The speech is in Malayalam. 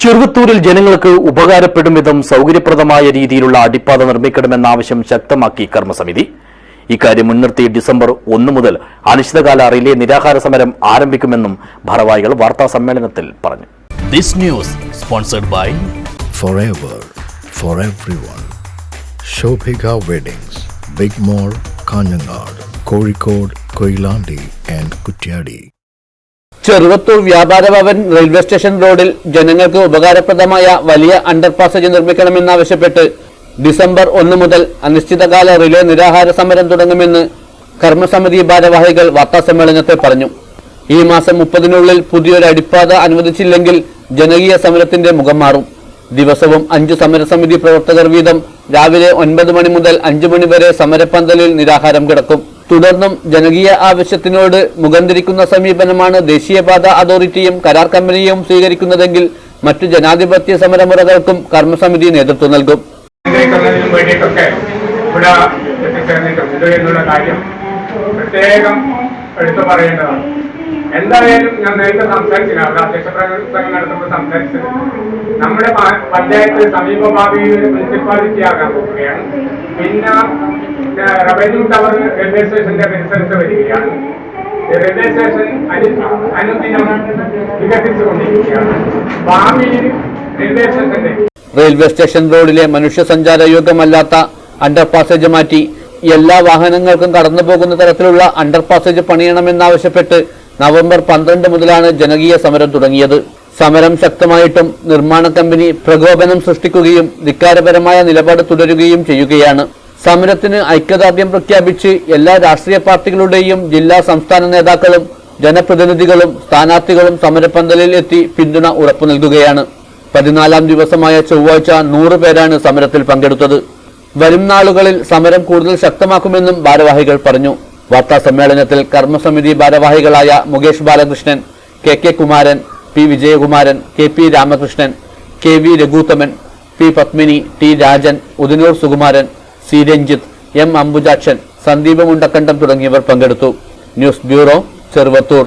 ചെറുവത്തൂരിൽ ജനങ്ങൾക്ക് ഉപകാരപ്പെടും വിധം സൌകര്യപ്രദമായ രീതിയിലുള്ള അടിപ്പാത നിർമ്മിക്കണമെന്ന ആവശ്യം ശക്തമാക്കി കർമ്മസമിതി ഇക്കാര്യം മുൻനിർത്തി ഡിസംബർ ഒന്ന് മുതൽ അനിശ്ചിതകാല റിലേ നിരാഹാര സമരം ആരംഭിക്കുമെന്നും ഭാരവാഹികൾ വാർത്താ സമ്മേളനത്തിൽ പറഞ്ഞു this news sponsored by by forever for everyone. Shobhika weddings big mall Kanhangad Kozhikode Koyilandy and Kutyadi. Cheruvathur Vyapara Bhavan railway station റോഡിൽ ജനങ്ങൾക്ക് ഉപകാരപ്രദമായ വലിയ അണ്ടർപാസേജ് നിർമ്മിക്കണമെന്നാവശ്യപ്പെട്ട് ഡിസംബർ ഒന്ന് മുതൽ അനിശ്ചിതകാല റിലേ നിരാഹാര സമരം തുടങ്ങുമെന്ന് കർമ്മസമിതി ഭാരവാഹികൾ വാർത്താസമ്മേളനത്തിൽ പറഞ്ഞു. ഈ മാസം മുപ്പതിനുള്ളിൽ പുതിയൊരു അടിപ്പാത അനുവദിച്ചില്ലെങ്കിൽ ജനകീയ സമരത്തിന്റെ മുഖം മാറും. ദിവസവും അഞ്ച് സമരസമിതി പ്രവർത്തകർ വീതം രാവിലെ ഒൻപത് മണി മുതൽ അഞ്ചു മണിവരെ സമരപ്പന്തലിൽ നിരാഹാരം കിടക്കും. തുടർന്നും ജനകീയ ആവശ്യത്തിനോട് മുഖംതിരിക്കുന്ന സമീപനമാണ് ദേശീയപാത അതോറിറ്റിയും കരാർ കമ്പനിയും സ്വീകരിക്കുന്നതെങ്കിൽ മറ്റു ജനാധിപത്യ സമരമുറകൾക്കും കർമ്മസമിതി നേതൃത്വം നൽകും. ഇവിടെ എത്തിച്ചേർന്നിട്ടുണ്ട്. എന്നുള്ള കാര്യം പ്രത്യേകം എടുത്തു പറയേണ്ടതാണ്. എന്തായാലും ഞാൻ നേരത്തെ സംസാരിച്ചില്ല. അവിടെ അധ്യക്ഷ പ്രസംഗം നടത്തുമ്പോൾ സംസാരിച്ചത് നമ്മുടെ പഞ്ചായത്ത് സമീപ ഭാവിയിൽ മുനിസിപ്പാലിറ്റി ആകാൻ പോവുകയാണ്. പിന്നെ റവന്യൂ ടവർ റെയിൽവേ സ്റ്റേഷന്റെ പരിസരത്ത് വരികയാണ്. റെയിൽവേ സ്റ്റേഷൻ അനു അനുദിനം വികസിച്ചുകൊണ്ടിരിക്കുകയാണ്. ഭാവിയിൽ റെയിൽവേ സ്റ്റേഷന്റെ റെയിൽവേ സ്റ്റേഷൻ റോഡിലെ മനുഷ്യ സഞ്ചാര യോഗ്യമല്ലാത്ത അണ്ടർ പാസേജ് മാറ്റി എല്ലാ വാഹനങ്ങൾക്കും കടന്നു പോകുന്ന തരത്തിലുള്ള അണ്ടർ പാസേജ് പണിയണമെന്നാവശ്യപ്പെട്ട് നവംബർ പന്ത്രണ്ട് മുതലാണ് ജനകീയ സമരം തുടങ്ങിയത്. സമരം ശക്തമായിട്ടും നിർമ്മാണ കമ്പനി പ്രകോപനം സൃഷ്ടിക്കുകയും ധിക്കാരപരമായ നിലപാട് തുടരുകയും ചെയ്യുകയാണ്. സമരത്തിന് ഐക്യദാർഢ്യം പ്രഖ്യാപിച്ച് എല്ലാ രാഷ്ട്രീയ പാർട്ടികളുടെയും ജില്ലാ സംസ്ഥാന നേതാക്കളും ജനപ്രതിനിധികളും സ്ഥാനാർത്ഥികളും സമരപ്പന്തലിൽ എത്തി പിന്തുണ ഉറപ്പു നൽകുകയാണ്. പതിനാലാം ദിവസമായ ചൊവ്വാഴ്ച നൂറ് പേരാണ് സമരത്തിൽ പങ്കെടുത്തത്. വരും നാളുകളിൽ സമരം കൂടുതൽ ശക്തമാക്കുമെന്നും ഭാരവാഹികൾ പറഞ്ഞു. വാർത്താ സമ്മേളനത്തിൽ കർമ്മസമിതി ഭാരവാഹികളായ Mukesh Balakrishnan K K Kumaran P Vijayakumaran K P Ramakrishnan K V Raghuthaman P Padmini T Rajan Udinur Sukumaran C Ranjith M Ambujakshan Sandeep Mundakkandam തുടങ്ങിയവർ പങ്കെടുത്തു. News bureau Cheruvathur.